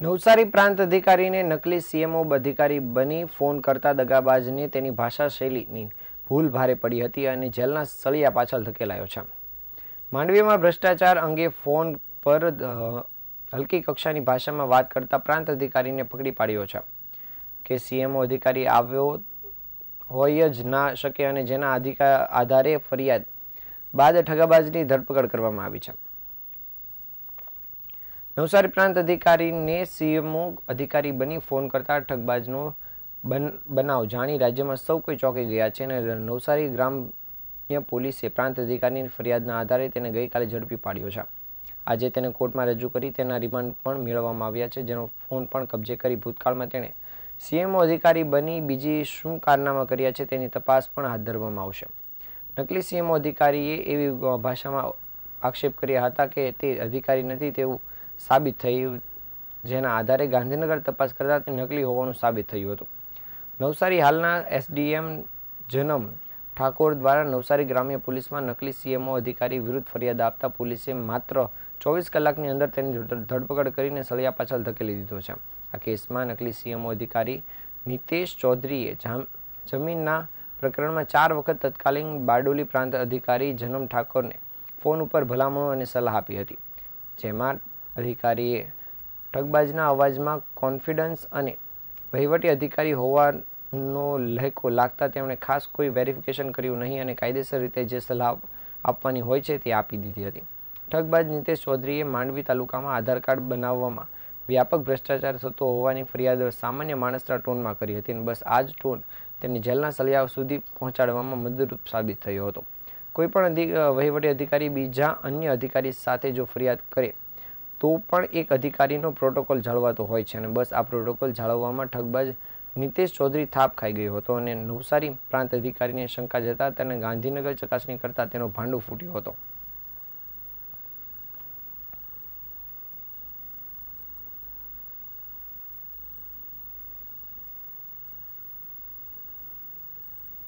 નવસારી પ્રાંત અધિકારીને નકલી સીએમઓ અધિકારી બની ફોન કરતા દગાબાજને તેની ભાષા શૈલીની ભૂલ ભારે પડી હતી અને જેલના સળિયા પાછળ ધકેલાયો છે. માંડવીમાં ભ્રષ્ટાચાર અંગે ફોન પર હલકી કક્ષાની ભાષામાં વાત કરતા પ્રાંત અધિકારીને પકડી પાડ્યો છે કે સીએમઓ અધિકારી આવ્યો હોય જ ના શકે અને જેના અધિકાર આધારે ફરિયાદ બાદ ઠગાબાજની ધરપકડ કરવામાં આવી છે. નવસારી પ્રાંત અધિકારીને સીએમઓ અધિકારી બની ફોન કરતા ઠગબાજનો બન, બનાવ જાણી રાજ્યમાં સૌ કોઈ ચોંકી ગયા છે અને નવસારી ગ્રામ્ય પોલીસે પ્રાંત અધિકારીની ફરિયાદના આધારે તેને ગઈકાલે ઝડપી પાડ્યો છે. આજે તેને કોર્ટમાં રજૂ કરી તેના રિમાન્ડ પણ મેળવવામાં આવ્યા છે, જેનો ફોન પણ કબજે કરી ભૂતકાળમાં તેણે સીએમઓ અધિકારી બની બીજી શું કારનામા કર્યા છે તેની તપાસ પણ હાથ ધરવામાં આવશે. નકલી સીએમઓ અધિકારીએ એવી ભાષામાં આક્ષેપ કર્યા હતા કે તે અધિકારી નથી તેવું સાબિત થયું જેના આધારે ગાંધીનગર તપાસ કરતા તે નકલી હોવાનું સાબિત થયું હતું. નવસારી હાલના એસડીએમ જનમ ઠાકોર દ્વારા નવસારી ગ્રામ્ય પોલીસમાં નકલી સીએમઓ અધિકારી વિરુદ્ધ ફરિયાદ આપતા પોલીસે માત્ર ચોવીસ કલાકની અંદર તેની ધરપકડ કરીને સળિયા પાછળ ધકેલી દીધો છે. આ કેસમાં નકલી સીએમઓ અધિકારી નિતેશ ચૌધરીએ જામ, જમીનના પ્રકરણમાં ચાર વખત તત્કાલીન બારડોલી પ્રાંત અધિકારી જનમ ઠાકોરને ફોન ઉપર ભલામણો અને સલાહ આપી હતી. જેમાં અધિકારીએ ઠગબાજના અવાજમાં કોન્ફિડન્સ અને વહીવટી અધિકારી હોવાનો લહેકો લાગતા તેમણે ખાસ કોઈ વેરિફિકેશન કર્યું નહીં અને કાયદેસર રીતે જે સલાહ આપવાની હોય છે તે આપી દીધી હતી. ઠગબાજ નિતેશ ચૌધરીએ માંડવી તાલુકામાં આધાર કાર્ડ બનાવવામાં વ્યાપક ભ્રષ્ટાચાર થતો હોવાની ફરિયાદ સામાન્ય માણસના ટોનમાં કરી હતી અને બસ આ જ ટોન તેની જેલના સળિયા સુધી પહોંચાડવામાં મદદરૂપ સાબિત થયો હતો. કોઈ પણ અધિક વહીવટી અધિકારી બીજા અન્ય અધિકારી સાથે જો ફરિયાદ કરે તો પણ એક અધિકારીનો પ્રોટોકોલ જાળવાતો હોય છે અને બસ આ પ્રોટોકોલ જાળવવામાં ઠગબાજ નિતેશ ચૌધરી થાપ ખાઈ ગયો હતો અને નવસારી પ્રાંત અધિકારીને શંકા જતા તેને ગાંધીનગર ચકાસણી કરતા તેનો ભાંડો ફૂટ્યો હતો.